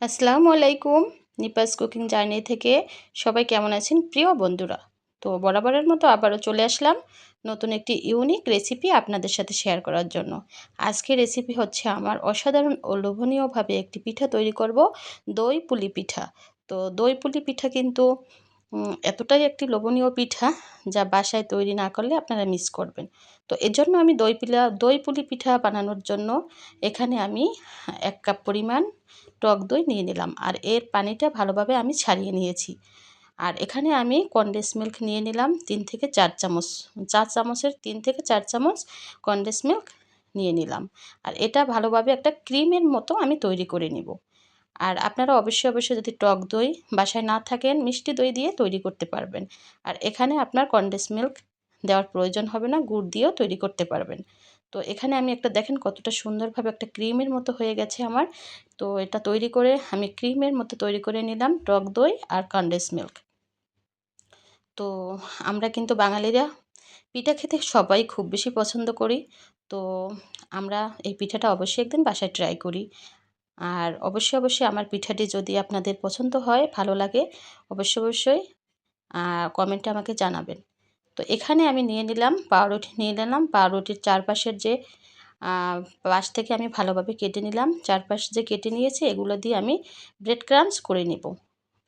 আসসালামু আলাইকুম। নিপাস cooking journey থেকে সবাই কেমন আছেন? প্রিয় বন্ধুরা, তো বরাবরের মতো আবারও চলে আসলাম নতুন একটি ইউনিক রেসিপি আপনাদের সাথে শেয়ার করার জন্য। আজকে রেসিপি হচ্ছে আমার অসাধারণ ও লোভনীয়ভাবে একটি পিঠা তৈরি করব, দই পুলি পিঠা। তো দই পুলি পিঠা কিন্তু এতটাই একটি লোভনীয় পিঠা যা বাসায় তৈরি না করলে আপনারা মিস করবেন। তো এর জন্য আমি দই পিলা, দই পুলি পিঠা বানানোর জন্য এখানে আমি এক কাপ পরিমাণ টক দই নিয়ে নিলাম আর এর পানিটা ভালোভাবে আমি ছাড়িয়ে নিয়েছি। আর এখানে আমি কন্ডেন্স মিল্ক নিয়ে নিলাম তিন থেকে চার চামচ, চার চামচের তিন থেকে চার চামচ কন্ডেন্স মিল্ক নিয়ে নিলাম। আর এটা ভালোভাবে একটা ক্রিমের মতো আমি তৈরি করে নিব। আর আপনারা অবশ্যই অবশ্যই যদি টক দই বাসায় না থাকেন, মিষ্টি দই দিয়ে তৈরি করতে পারবেন। আর এখানে আপনার কন্ডেন্স মিল্ক দেওয়ার প্রয়োজন হবে না, গুড় দিয়েও তৈরি করতে পারবেন। তো এখানে আমি একটা, দেখেন কতটা সুন্দরভাবে একটা ক্রিমের মতো হয়ে গেছে আমার। তো এটা তৈরি করে আমি ক্রিমের মতো তৈরি করে নিলাম টক দই আর কন্ডেন্স মিল্ক তো আমরা কিন্তু বাঙালিরা পিঠা খেতে সবাই খুব বেশি পছন্দ করি। তো আমরা এই পিঠাটা অবশ্যই একদিন বাসায় ট্রাই করি। আর অবশ্যই অবশ্যই আমার পিঠাটি যদি আপনাদের পছন্দ হয়, ভালো লাগে, অবশ্যই অবশ্যই কমেন্টে আমাকে জানাবেন। তো এখানে আমি নিয়ে নিলাম পাউরুটি, নিয়ে নিলাম। পাউরুটির চারপাশের যে পাশ থেকে আমি ভালোভাবে কেটে নিলাম। চারপাশ যে কেটে নিয়েছি, এগুলো দিয়ে আমি ব্রেড ক্রাঞ্চ করে নেব।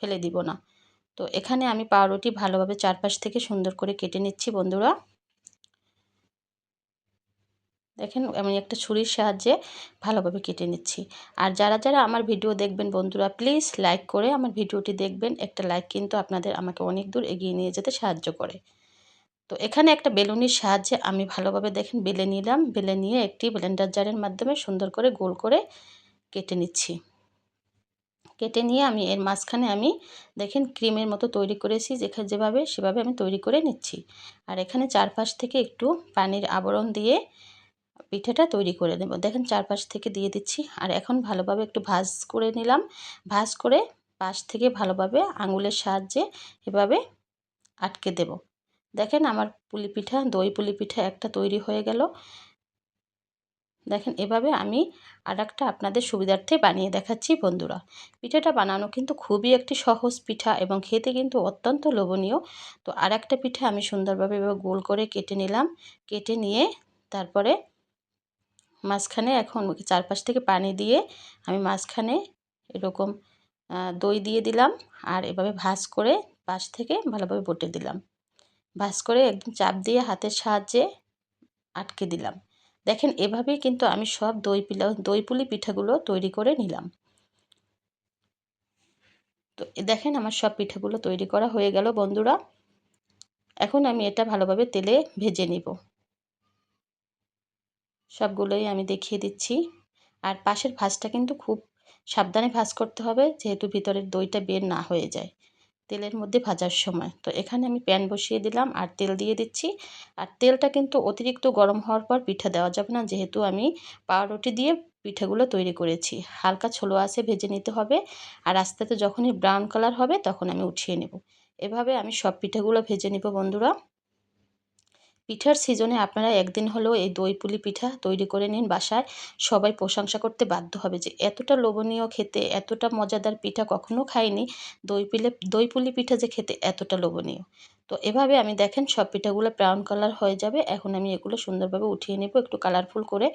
ফেলে দিব না। তো এখানে আমি পাউরুটি ভালোভাবে চারপাশ থেকে সুন্দর করে কেটে নিচ্ছি বন্ধুরা। দেখেন, আমি একটা ছুরির সাহায্যে ভালোভাবে কেটে নিচ্ছি। আর যারা যারা আমার ভিডিও দেখবেন বন্ধুরা, প্লিজ লাইক করে আমার ভিডিওটি দেখবেন। একটা লাইক কিন্তু আপনাদের আমাকে অনেক দূর এগিয়ে নিয়ে যেতে সাহায্য করে। তো এখানে একটা বেলুনির সাহায্যে আমি ভালোভাবে দেখেন, বেলে নিলাম। বেলে নিয়ে একটি ব্লেন্ডার জারের মাধ্যমে সুন্দর করে গোল করে কেটে নিচ্ছি। কেটে নিয়ে আমি এর মাঝখানে আমি দেখেন, ক্রিমের মতো তৈরি করেছি যেখানে যেভাবে, সেভাবে আমি তৈরি করে নিচ্ছি। আর এখানে চারপাশ থেকে একটু পানির আবরণ দিয়ে পিঠেটা তৈরি করে নেব। দেখেন চারপাশ থেকে দিয়ে দিচ্ছি। আর এখন ভালোভাবে একটু ভাজ করে নিলাম। ভাজ করে পাশ থেকে ভালোভাবে আঙুলের সাহায্যে এভাবে আটকে দেব। দেখেন আমার পুলি পিঠা, দই পুলি পিঠা একটা তৈরি হয়ে গেল। দেখেন এভাবে আমি আর একটা আপনাদের সুবিধার্থে বানিয়ে দেখাচ্ছি বন্ধুরা। পিঠাটা বানানো কিন্তু খুবই একটি সহজ পিঠা এবং খেতে কিন্তু অত্যন্ত লোভনীয়। তো আর একটা পিঠা আমি সুন্দরভাবে এভাবে গোল করে কেটে নিলাম। কেটে নিয়ে তারপরে মাঝখানে এখন চারপাশ থেকে পানি দিয়ে আমি মাঝখানে এরকম দই দিয়ে দিলাম আর এভাবে ভাজ করে পাশ থেকে ভালোভাবে বটে দিলাম। ভাজ করে একদম চাপ দিয়ে হাতের সাহায্যে আটকে দিলাম। দেখেন এভাবেই কিন্তু আমি সব দই পিলা দই পুলি পিঠাগুলো তৈরি করে নিলাম। তো দেখেন আমার সব পিঠাগুলো তৈরি করা হয়ে গেল বন্ধুরা। এখন আমি এটা ভালোভাবে তেলে ভেজে নিব। সবগুলোই আমি দেখিয়ে দিচ্ছি। আর পাশের ভাজটা কিন্তু খুব সাবধানে ভাজ করতে হবে যেহেতু ভিতরের দইটা বের না হয়ে যায় তেলের মধ্যে ভাজার সময়। তো এখানে আমি প্যান বসিয়ে দিলাম আর তেল দিয়ে দিচ্ছি। আর তেলটা কিন্তু অতিরিক্ত গরম হওয়ার পর পিঠা দেওয়া যাবে না যেহেতু আমি পাউরুটি দিয়ে পিঠাগুলো তৈরি করেছি। হালকা ছোলো আছে ভেজে নিতে হবে আর আস্তে আস্তে যখনই ব্রাউন কালার হবে তখন আমি উঠিয়ে নেব। এভাবে আমি সব পিঠাগুলো ভেজে নেব বন্ধুরা। পিঠার সিজনে আপনারা একদিন হলেও এই দই পুলি পিঠা তৈরি করে নিন বাসায়। সবাই প্রশংসা করতে বাধ্য হবে যে এতটা লোভনীয় খেতে, এতটা মজাদার পিঠা কখনো খাইনি। দই পিলে, দই পুলি পিঠা যে খেতে এতটা লোভনীয়। তো এভাবে আমি দেখেন সব পিঠাগুলো ব্রাউন কালার হয়ে যাবে। এখন আমি এগুলো সুন্দরভাবে উঠিয়ে নেব একটু কালারফুল করে।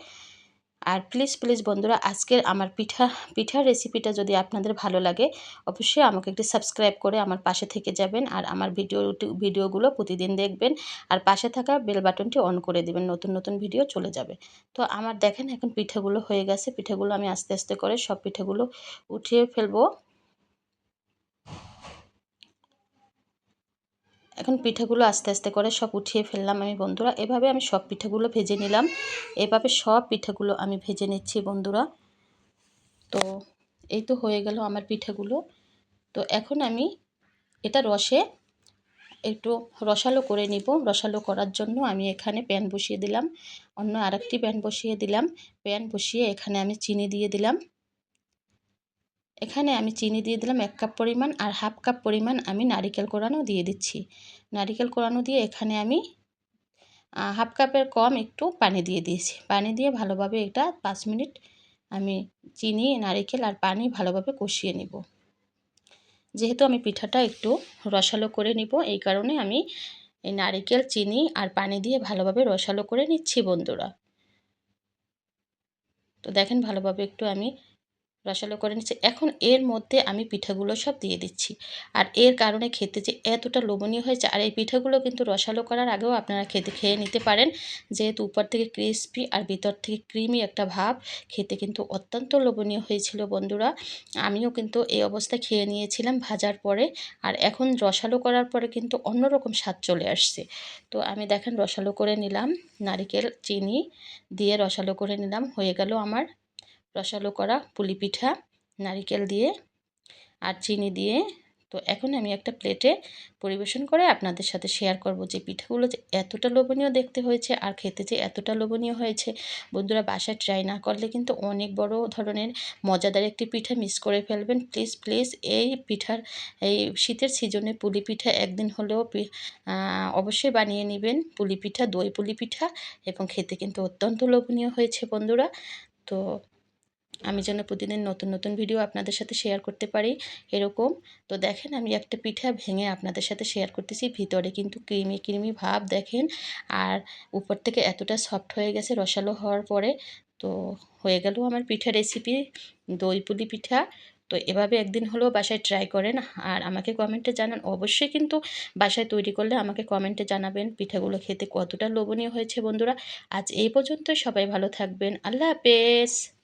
আর প্লিজ প্লিজ বন্ধুরা, আজকের আমার পিঠা, পিঠার রেসিপিটা যদি আপনাদের ভালো লাগে, অবশ্যই আমাকে একটু সাবস্ক্রাইব করে আমার পাশে থেকে যাবেন আর আমার ভিডিও ভিডিওগুলো প্রতিদিন দেখবেন আর পাশে থাকা বেল বাটনটি অন করে দেবেন, নতুন নতুন ভিডিও চলে যাবে। তো আমার দেখেন এখন পিঠাগুলো হয়ে গেছে, পিঠাগুলো আমি আস্তে আস্তে করে সব পিঠাগুলো উঠিয়ে ফেলব। এখন পিঠাগুলো আস্তে আস্তে করে সব উঠিয়ে ফেললাম আমি বন্ধুরা। এভাবে আমি সব পিঠাগুলো ভেজে নিলাম। এভাবে সব পিঠাগুলো আমি ভেজে নিচ্ছি বন্ধুরা। তো এই তো হয়ে গেল আমার পিঠাগুলো। তো এখন আমি এটা রসে একটু রসালো করে নিব। রসালো করার জন্য আমি এখানে প্যান বসিয়ে দিলাম। অন্য আরেকটি প্যান বসিয়ে দিলাম। প্যান বসিয়ে এখানে আমি চিনি দিয়ে দিলাম। এখানে আমি চিনি দিয়ে দিলাম এক কাপ পরিমাণ আর হাফ কাপ পরিমাণ আমি নারিকেল কোরানো দিয়ে দিচ্ছি। নারিকেল কোরানো দিয়ে এখানে আমি হাফ কাপের কম একটু পানি দিয়ে দিয়েছি। পানি দিয়ে ভালোভাবে এটা পাঁচ মিনিট আমি চিনি, নারিকেল আর পানি ভালোভাবে কষিয়ে নিব। যেহেতু আমি পিঠাটা একটু রসালো করে নিব, এই কারণে আমি এই নারিকেল, চিনি আর পানি দিয়ে ভালোভাবে রসালো করে নিচ্ছি বন্ধুরা। তো দেখেন ভালোভাবে একটু আমি রসালো করে নিচ্ছি। এখন এর মধ্যে আমি পিঠাগুলো সব দিয়ে দিচ্ছি। আর এর কারণে খেতে যে এতটা লোভনীয় হয়েছে, আর এই পিঠাগুলো কিন্তু রসালো করার আগেও আপনারা খেতে, খেয়ে নিতে পারেন। যেহেতু উপর থেকে ক্রিসপি আর ভিতর থেকে ক্রিমি একটা ভাব, খেতে কিন্তু অত্যন্ত লোভনীয় হয়েছিল বন্ধুরা। আমিও কিন্তু এই অবস্থায় খেয়ে নিয়েছিলাম ভাজার পরে। আর এখন রসালো করার পরে কিন্তু অন্যরকম স্বাদ চলে আসছে। তো আমি দেখেন রসালো করে নিলাম, নারিকেল, চিনি দিয়ে রসালো করে নিলাম, হয়ে গেল আমার রসালো করা পুলি পিঠা নারিকেল দিয়ে আর চিনি দিয়ে। তো এখন আমি একটা প্লেটে পরিবেশন করে আপনাদের সাথে শেয়ার করব যে পিঠাগুলো যে এতটা লোভনীয় দেখতে হয়েছে আর খেতে যে এতটা লোভনীয় হয়েছে। বন্ধুরা, বাসায় ট্রাই না করলে কিন্তু অনেক বড় ধরনের মজাদার একটি পিঠা মিস করে ফেলবেন। প্লিজ প্লিজ এই পিঠার, এই শীতের সিজনে পুলি পিঠা একদিন হলেও অবশ্যই বানিয়ে নেবেন। পুলি পিঠা দই পুলি পিঠা এবং খেতে কিন্তু অত্যন্ত লোভনীয় হয়েছে বন্ধুরা। তো আমি যেন প্রতিদিন নতুন নতুন ভিডিও আপনাদের সাথে শেয়ার করতে পারি এরকম। তো দেখেন, আমি একটা পিঠা ভেঙে আপনাদের সাথে শেয়ার করতেছি। ভিতরে কিন্তু ক্রিমি ক্রিমি ভাব দেখেন। আর উপর থেকে এতটা সফট হয়ে গেছে, রসালো হওয়ার পরে। তো হয়ে গেল আমার পিঠা রেসিপি দই পুলি পিঠা। তো এভাবে একদিন হলেও বাসায় ট্রাই করেন। আর আমাকে কমেন্টে জানান। অবশ্যই কিন্তু বাসায় তৈরি করলে আমাকে কমেন্টে জানাবেন পিঠাগুলো খেতে কতটা লোভনীয় হয়েছে বন্ধুরা। আজ এই পর্যন্ত সবাই ভালো থাকবেন। আল্লাহ হাফেজ।